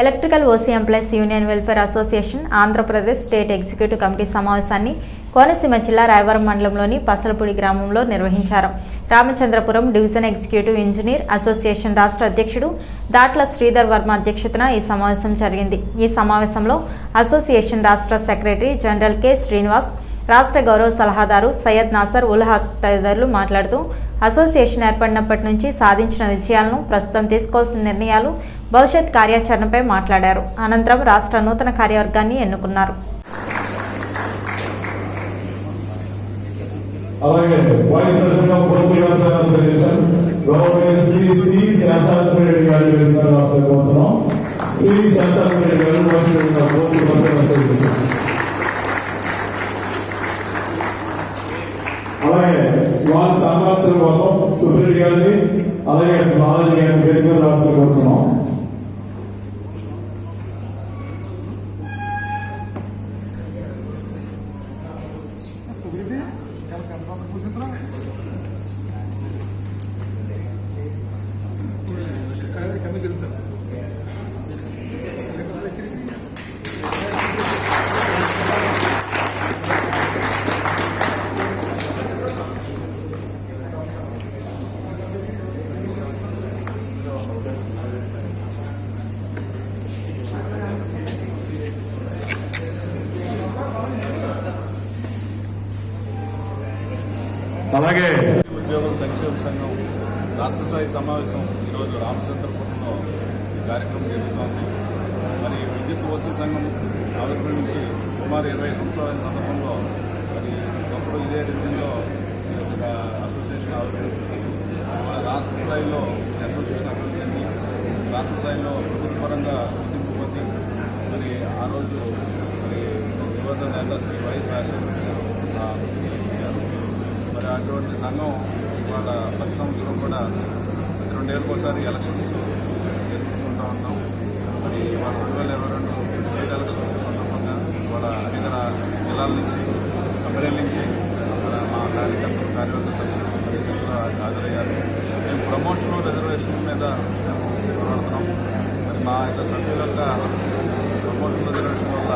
Electrical OC employees union welfare association Andhra Pradesh state executive committee సమావేశాన్ని కోనసీమ జిల్లా రాయవరం మండలంలోని పసలపూడి గ్రామంలో నిర్వహించారు. Ramachandrapuram division executive engineer association రాష్ట్ర అధ్యక్షుడు దాట్ల శ్రీధర్ వర్మ అధ్యక్షతన ఈ సమావేశం జరిగింది. ఈ సమావేశంలో అసోసియేషన్ రాష్ట్ర సెక్రటరీ జనరల్ కె. శ్రీనివాస్ రాష్ట్ర గౌరవ సలహాదారు సయ్యద్ నాసర్ ఉల్ హక్ తదితరులు మాట్లాడుతూ అసోసియేషన్ ఏర్పడినప్పటి నుంచి సాధించిన విజయాలను ప్రస్తుతం తీసుకోవాల్సిన నిర్ణయాలు భవిష్యత్ కార్యాచరణపై మాట్లాడారు. అనంతరం రాష్ట్ర నూతన కార్యవర్గాన్ని ఎన్నుకున్నారు. అలాగే vice president of association government Shri C. Shantatma Reddy గారి శ్రీ శాంతాత్మ రెడ్డి గారు అలాగే వారి సామర్థ్యం కోసం సుప్రీం గారిని అలాగే బాలాజీ గారిని వేదికగా రాసుకోబోతున్నాం అలాగే రాష్ట్ర స్థాయి సమావేశం ఈరోజు రామచంద్రపురంలో ఈ కార్యక్రమం జరుగుతోంది. మరి విద్యుత్ ఓసీ సంఘం ఆవిర్భవించి సుమారు ఇరవై సంవత్సరాల సందర్భంలో మరి ఒకప్పుడు ఇదే రీతిలో ఈ యొక్క అసోసియేషన్ ఆవిర్భవించింది. మన రాష్ట్ర స్థాయిలో అసోసియేషన్ అభివృద్ధి రాష్ట్ర స్థాయిలో ప్రభుత్వపరంగా గుర్తింపు పొంది మరి ఆ రోజు మరి యువత నేత శ్రీ వైఎస్ రాజశేఖర గారు ఇచ్చారు మరి అటువంటి సంఘం ఇవాళ ప్రతి సంవత్సరం కూడా రెండేళ్ళకి ఒకసారి ఎలక్షన్స్ జరుపుకుంటూ ఉన్నాం. మరి ఇవాళ రెండు వేల ఇరవై రెండు స్టేట్ ఎలక్షన్స్ సందర్భంగా ఇవాళ అనేక జిల్లాల నుంచి కంపెనీల నుంచి మా కార్యకర్తలు కార్యవర్గ సభ్యులు కార్యకర్తలు హాజరయ్యారు. మేము ప్రమోషన్ రిజర్వేషన్ మీద మేము పోరాడుతున్నాం. మరి మా యొక్క సభ్యుల యొక్క ప్రమోషన్ రిజర్వేషన్ వల్ల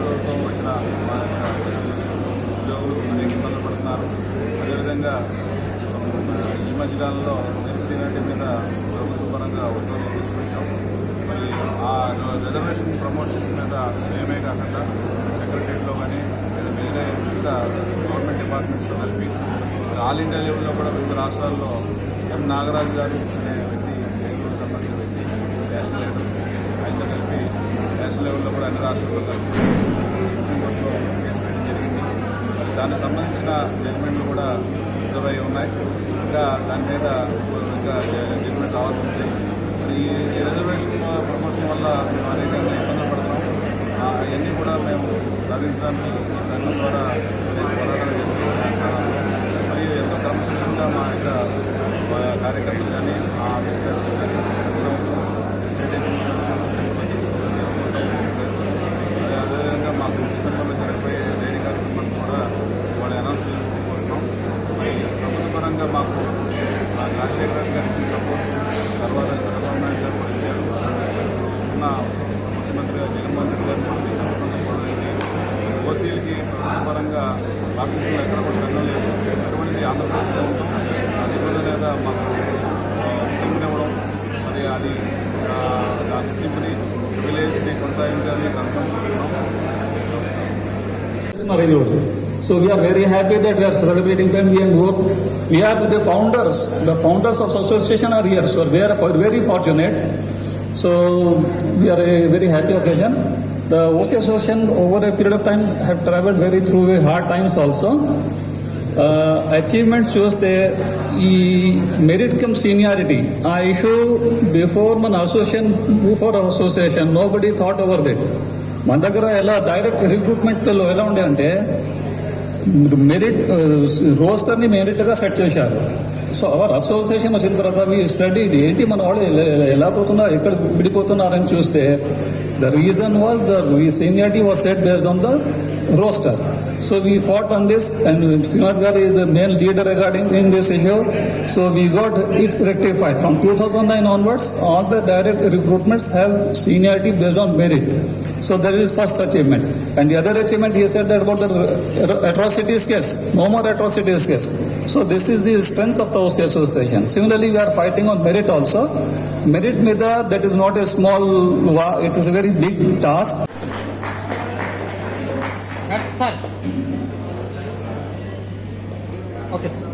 ప్రభుత్వం వచ్చిన మా యొక్క ఉద్యోగులు అనేక ఇబ్బందులు పడుతున్నారు ముఖ్యంగా ఈ మధ్యకాలంలో నేను మీద ప్రభుత్వ పరంగా ఉద్యోగం తీసుకొచ్చాం. మరి ఆ రిజర్వేషన్ ప్రమోషన్స్ మీద మేమే కాకుండా సెక్రటరీలో కానీ లేదా వేరే వివిధ గవర్నమెంట్ డిపార్ట్మెంట్స్లో కలిపి ఆల్ ఇండియా లెవెల్లో కూడా వివిధ రాష్ట్రాల్లో ఎం నాగరాజు గారు అనే వ్యక్తి బెంగళూరు సంబంధించిన వ్యక్తి నేషనల్ లీడర్ ఆయనతో కలిపి నేషనల్ లెవెల్లో కూడా అన్ని రాష్ట్రాల్లో కలిపి సుప్రీంకోర్టులో కేసు వేయడం జరిగింది. మరి దానికి సంబంధించిన జడ్జిమెంట్లు కూడా రిజర్వ్ అయి ఉన్నాయి. ఇంకా దాని మీద ఇంకా జడ్జిమెంట్ రావాల్సి ఉంది. మరి ఈ రిజర్వేషన్ ప్రమోషన్ వల్ల మేము అనేక ఇబ్బందులు పడుతున్నాం అవన్నీ కూడా మేము సాధించడానికి ఈ సంఘం ద్వారా అనేక పోరాటాలు చేస్తూ చేస్తున్నాము మరియు ఎంతో క్రమశిక్షణగా మా యొక్క కార్యకర్తలు కానీ మా ఆఫీసర్ కానీ ప్రతి సంవత్సరం స్టేట్ ఎగ్జిక్యూటివ్ అదేవిధంగా మాకు డిసెంబర్లో జరిగిపోయే డైరీ కార్యక్రమం కూడా వాళ్ళు అనౌన్స్ చేసుకోబోతున్నాం మరి కూడా మాకు మా రాజశేఖర గారు ఇచ్చిన సపోర్ట్ తర్వాత చంద్రబాబు నాయుడు గారు కూడా ఇచ్చారు. ఉన్న గారు జగన్మోహన్ రెడ్డి గారు మాకు సంబంధం కూడా ఓసీలకి పరంగా పాకిస్తాన్లో ఎక్కడ కూడా సంఘం లేదు అటువంటిది ఆంధ్రప్రదేశ్లో ఉంటుంది అది లేదా మాకు గుర్తింపునివ్వడం మరి అది దాని గుర్తింపుని విలేజ్ని కొనసాగించాలని అనుకుంటున్నాం So we are very happy that we are celebrating them. We and work. We are the founders. The founders of association are here. So we are for- very fortunate. So we are a very happy occasion. The OC association over a period of time have traveled very through very hard times also. Uh, achievement చూస్తే ఈ merit come seniority ఆ issue before మన association before association nobody thought over that మన దగ్గర ఎలా direct రిక్రూట్మెంట్లో ఎలా ఉండే అంటే మెరిట్ రోస్టర్ని మెరిట్గా సెట్ చేశారు. సో అవర్ అసోసియేషన్ వచ్చిన తర్వాత మీ స్టడీ ఏంటి? మన వాళ్ళు ఎలా- పోతున్నారు ఎక్కడ విడిపోతున్నారని చూస్తే the reason was the seniority was set based on the roster So we fought on this, and Srinivas is the main leader regarding in this issue. So we got it rectified. From 2009 onwards, all the direct recruitments have seniority based on merit. So that is first achievement. And the other achievement, he said that about the atrocities case, no more atrocities case. So this is the strength of the OC Association. Similarly, we are fighting on merit also. Merit Nida, that is not a small, it is a very big task. Sir. Okay sir.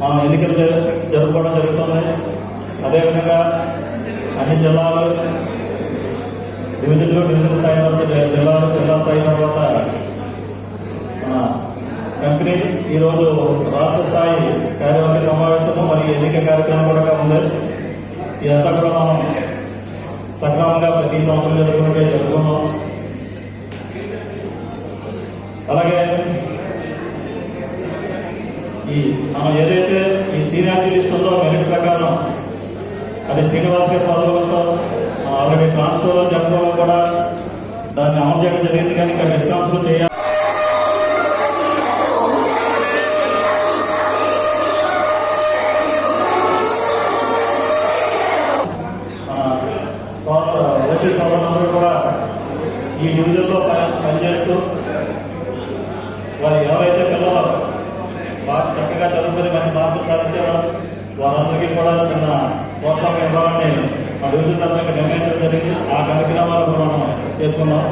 మనం ఎన్నికలు జరుపుకోవడం జరుగుతుంది. అదేవిధంగా అన్ని జిల్లాలు డివిజన్లు division స్థాయి వరకు జిల్లాలు జిల్లా స్థాయి తర్వాత మన కంపెనీ ఈరోజు రాష్ట్ర స్థాయి కార్యవర్గ సమావేశము మరియు ఎన్నిక కార్యక్రమం కూడా ఉంది. ఇదంతా కూడా మనం సక్రమంగా ప్రతి సంవత్సరం జరుగుతుంటే జరుపుకున్నాం. అలాగే ఈ మనం ఏదైతే ఈ సీనియారిటీ లిస్ట్ ఉందో మెరిట్ ప్రకారం అది శ్రీనివాస్ గారి పదవులతో ఆల్రెడీ ట్రాన్స్ఫర్ జరగడం కూడా దాన్ని అమలు చేయడం జరిగింది కానీ ఇక్కడ డిస్కౌంట్లు చేయాలి. ఈ పనిచేస్తూ వారు ఎవరైతే పిల్లలు బాగా చక్కగా చదువుకుని మంచి మార్పులు సాధించారో వారందరికీ కూడా నిన్న ప్రోత్సాహం ఇవ్వాలని అభివృద్ధి తరఫున నిర్ణయించడం జరిగింది. ఆ కార్యక్రమాలు మనం చేసుకున్నాం